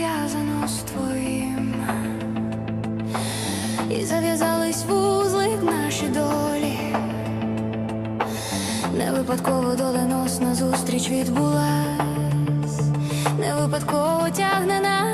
пов'язано з твоїм, і зав'язались вузлик наші долі, не випадково доленосна зустріч відбулась, не випадково тягне нас